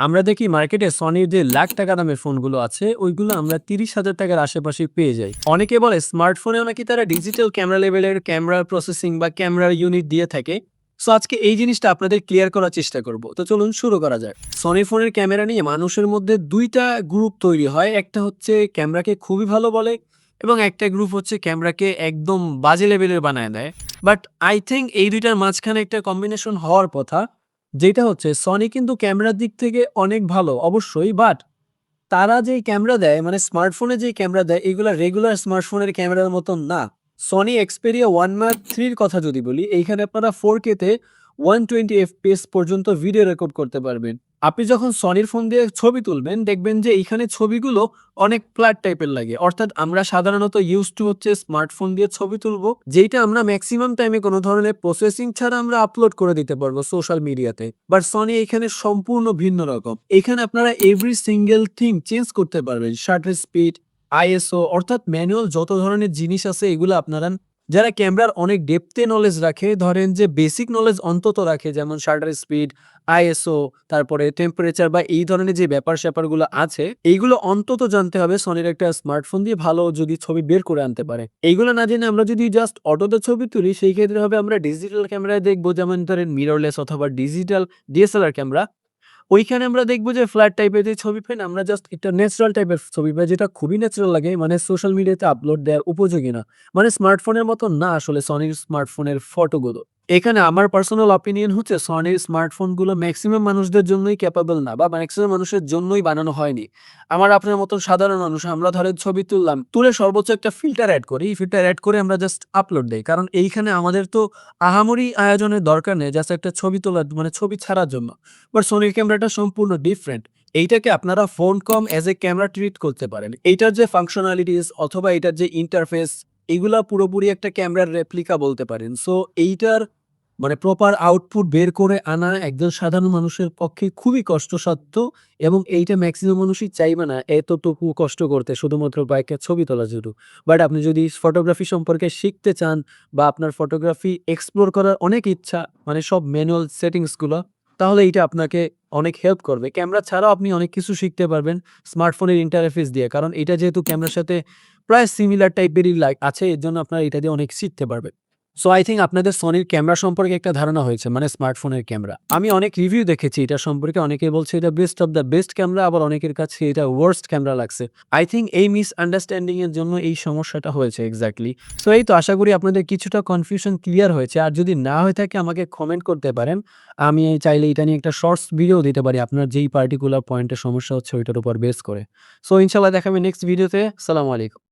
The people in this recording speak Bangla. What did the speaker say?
আমরা দেখি মার্কেটে সনির যে লাখ টাকা দামের ফোনগুলো আছে, ওইগুলো আমরা তিরিশ হাজার টাকার আশেপাশে পেয়ে যাই। অনেকে বলে স্মার্টফোনেও নাকি তারা ডিজিটাল ক্যামেরা লেভেলের ক্যামেরা প্রসেসিং বা ক্যামেরার ইউনিট দিয়ে থাকে। সো আজকে এই জিনিসটা আপনাদের ক্লিয়ার করার চেষ্টা করব। তো চলুন শুরু করা যাক। সনি ফোনের ক্যামেরা নিয়ে মানুষের মধ্যে দুইটা গ্রুপ তৈরি হয়। একটা হচ্ছে ক্যামেরাকে খুবই ভালো বলে এবং একটা গ্রুপ হচ্ছে ক্যামেরাকে একদম বাজে লেভেলের বানায় দেয়। বাট আই থিঙ্ক এই দুইটার মাঝখানে একটা কম্বিনেশন হওয়ার কথা। যেটা হচ্ছে সনি কিন্তু ক্যামেরার দিক থেকে অনেক ভালো, অবশ্যই বাট তারা যে ক্যামেরা দেয় মানে স্মার্টফোনে যে ক্যামেরা দেয়, এগুলো রেগুলার স্মার্টফোনের ক্যামেরার মতন না। সনি এক্সপেরিয়া ওয়ান মার্ক থ্রির কথা যদি বলি, এইখানে আপনারা ফোর কেতে ওয়ান টোয়েন্টি এফপিএস পর্যন্ত ভিডিও রেকর্ড করতে পারবেন। আপনি যখন সনির ফোন দিয়ে ছবি তুলবেন, দেখবেন যে এইখানে ছবিগুলো অনেক ফ্ল্যাট টাইপের লাগে। অর্থাৎ আমরা সাধারণত ইউজ টু হচ্ছে স্মার্টফোন দিয়ে ছবি তুলবো যেটা আমরা ম্যাক্সিমাম টাইমে কোনো ধরনের প্রসেসিং ছাড়া আমরা আপলোড করে দিতে পারব সোশ্যাল মিডিয়াতে বাট সনি এখানে সম্পূর্ণ ভিন্ন রকম। এখানে আপনারা এভরি সিঙ্গেল থিং চেঞ্জ করতে পারবেন। শাটার স্পিড আইএসও অর্থাৎ ম্যানুয়াল যত ধরনের জিনিস আছে, এগুলো আপনারা যারা ক্যামেরার অনেক ডেপথে নলেজ রাখে, ধরেন যে বেসিক নলেজ অন্তত রাখে, যেমন শাটার স্পিড আইএসও তারপরে টেম্পারেচার বা এই ধরনের যে ব্যাপার স্যাপারগুলো আছে, এইগুলো অন্তত জানতে হবে সনির একটা স্মার্টফোন দিয়ে ভালো যদি ছবি বের করে আনতে পারে। এইগুলো না জেনে আমরা যদি জাস্ট অটোতে ছবি তুলি, সেই ক্ষেত্রে হবে আমরা ডিজিটাল ক্যামেরায় দেখব, যেমন ধরেন মিররলেস অথবা ডিজিটাল ডিএসএলআর ক্যামেরা ওইখানে আমরা দেখব যে ফ্ল্যাট টাইপের যে ছবি পাই আমরা জাস্ট একটা ন্যাচারাল টাইপের ছবি পাই যেটা খুবই ন্যাচারাল লাগে। মানে সোশ্যাল মিডিয়াতে আপলোড দেওয়ার উপযোগী না। মানে স্মার্টফোনের মতো না আসলে সনির স্মার্টফোনের ফটোগুলো এখানে আমার পার্সোনাল অপিনিয়ন হচ্ছে সনির স্মার্টফোনগুলো ম্যাক্সিমাম মানুষদের জন্যই ক্যাপাবল না বা ম্যাক্সিমাম মানুষের জন্যই বানানো হয়নি। আমার আপনার মতন সাধারণ মানুষ, আমরা ধরেন ছবি তুললাম, তুলে সর্বোচ্চ একটা ফিল্টার অ্যাড করি, এই ফিল্টার অ্যাড করে আমরা জাস্ট আপলোড দেই। কারণ এইখানে আমাদের তো আহামরি আয়োজনের দরকার নেই জাস্ট একটা ছবি তোলার মানে ছবি ছাড়ার জন্য। বাট সোনির ক্যামেরাটা সম্পূর্ণ ডিফারেন্ট এইটাকে আপনারা phone come as a camera treat করতে পারেন। এইটার যে ফাংশনালিটিস অথবা এটার যে ইন্টারফেস এগুলা পুরোপুরি একটা ক্যামেরার রেপ্লিকা বলতে পারেন। সো এইটার মানে প্রপার আউটপুট বের করে আনা একজন সাধারণ মানুষের পক্ষে খুবই কষ্টসাধ্য এবং এইটা ম্যাক্সিমাম মানুষই চাইবে না এতটুকু কষ্ট করতে, শুধুমাত্র বাইকে ছবি তোলা শুধু বাট আপনি যদি ফটোগ্রাফি সম্পর্কে শিখতে চান বা আপনার ফটোগ্রাফি এক্সপ্লোর করার অনেক ইচ্ছা মানে সব ম্যানুয়াল সেটিংসগুলো তাহলে এইটা আপনাকে অনেক হেল্প করবে। ক্যামেরা ছাড়াও আপনি অনেক কিছু শিখতে পারবেন স্মার্টফোনের ইন্টারফেস দিয়ে, কারণ এটা যেহেতু ক্যামেরার সাথে প্রায় সিমিলার টাইপেরই লাগ আছে, এর জন্য আপনারা এটা দিয়ে অনেক শিখতে পারবেন। সো আই থিঙ্ক আপনাদের সনির ক্যামেরা সম্পর্কে একটা ধারণা হয়েছে মানে স্মার্টফোনের ক্যামেরা আমি অনেক রিভিউ দেখেছি, এটা সম্পর্কে অনেকে বলছে এটা best of the best camera আবার অনেকের কাছে এটা ওয়ার্স্ট ক্যামেরা লাগছে। আই থিঙ্ক এই মিস আন্ডারস্ট্যান্ডিং এর জন্য এই সমস্যাটা হয়েছে এক্স্যাক্টলি সো এই তো আশা করি আপনাদের কিছুটা কনফিউশন ক্লিয়ার হয়েছে। আর যদি না হয়ে থাকে আমাকে কমেন্ট করতে পারেন। আমি চাইলে এটা নিয়ে একটা শর্টস ভিডিও দিতে পারি, আপনার যেই পার্টিকুলার পয়েন্টের সমস্যা হচ্ছে ওইটার উপর বেস করে। সো ইনশাল্লাহ দেখাবে নেক্সট ভিডিওতে সালাম আলাইকুম।